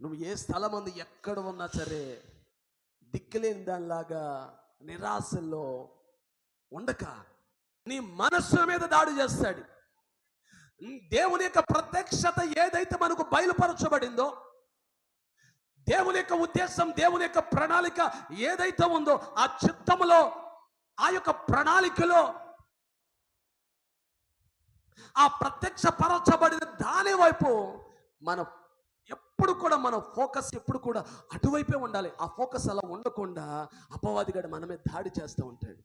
నువ్వు ఏ స్థలం ఉంది ఎక్కడ ఉన్నా సరే దిక్కులేని దానిలాగా నిరాశల్లో ఉండక. నీ మనస్సు మీద దాడి చేస్తాడు. దేవుని యొక్క ప్రత్యక్షత ఏదైతే మనకు బయలుపరచబడిందో దేవుని యొక్క ఉద్దేశం దేవుని యొక్క ప్రణాళిక ఏదైతే ఉందో ఆ చిత్తములో ఆ యొక్క ప్రణాళికలో ఆ ప్రత్యక్ష పరచబడిన దాని వైపు మన ఎప్పుడు కూడా మన ఫోకస్ ఎప్పుడు కూడా అటువైపే ఉండాలి. ఆ ఫోకస్ అలా ఉండకుండా అపవాదిగాడు మనమే దాడి చేస్తూ ఉంటాడు.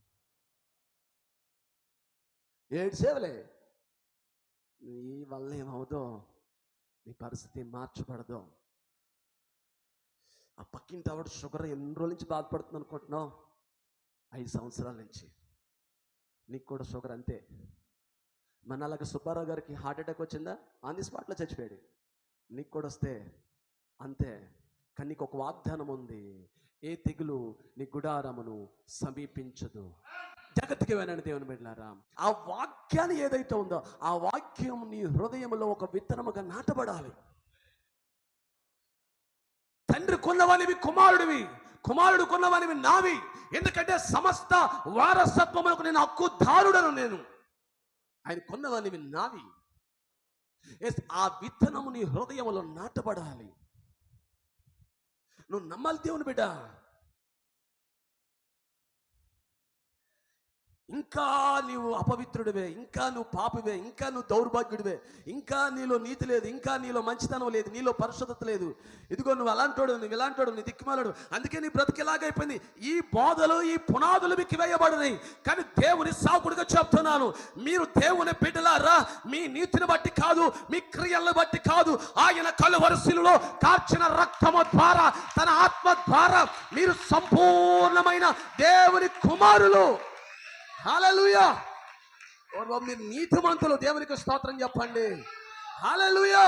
ఏడు సేవలే నీ వల్ల ఏమవుదో నీ పరిస్థితి మార్చబడదు. ఆ పక్కింటి ఆవిడ షుగర్ ఎన్ని రోజుల నుంచి బాధపడుతుంది అనుకుంటున్నావు? ఐదు సంవత్సరాల నుంచి. నీకు కూడా షుగర్ అంతే. మన అలాగ సుబ్బారావు గారికి హార్ట్ అటాక్ వచ్చిందా? ఆన్ ది స్పాట్లో చచ్చిపోయాడు. నీకు కూడా వస్తే అంతే. కానీ నీకు ఒక వాగ్దానం ఉంది ఏ తెగులు నీ గుడారమును సమీపించదు. జగత్తుకి వెళ్ళని దేవుని బిడ్డారా ఆ వాక్యాన్ని ఏదైతే ఉందో ఆ వాక్యం నీ హృదయంలో ఒక విత్తనముగా నాటబడాలి. తండ్రి కొన్నవానివి కుమారుడివి. కుమారుడు కొన్నవానివి నావి. ఎందుకంటే సమస్త వారసత్వములకు నేను హక్కుదారుడను నేను. ఆయన కొన్నవానివి నావి. ఎస్ ఆ విత్తనము నీ హృదయములో నాటబడాలి. నువ్వు నమ్మాలి దేవుని బిడ్డ. ఇంకా నీవు అపవిత్రుడివే ఇంకా నువ్వు పాపివే ఇంకా నువ్వు దౌర్భాగ్యుడివే ఇంకా నీలో నీతి లేదు ఇంకా నీలో మంచితనం లేదు నీలో పరిశుద్ధత లేదు. ఇదిగో నువ్వు అలాంటోడు నువ్వు ఇలాంటోడు నీ దిక్కుమాలడు. అందుకే నీ బ్రతికి ఎలాగైపోయింది ఈ బోధలు ఈ పునాదులు మీకు వేయబడినాయి కానీ దేవుని సాకుడిగా చెప్తున్నాను. మీరు దేవుని బిడ్డలారా మీ నీతిని బట్టి కాదు మీ క్రియలను బట్టి కాదు. ఆయన కలువరశిలో కార్చిన రక్తము ద్వారా తన ఆత్మ ద్వారా మీరు సంపూర్ణమైన దేవుని కుమారులు. హాలలుయా! మీరు నీతిమంతులు దేవునికి స్తోత్రం చెప్పండి. హాలలుయా!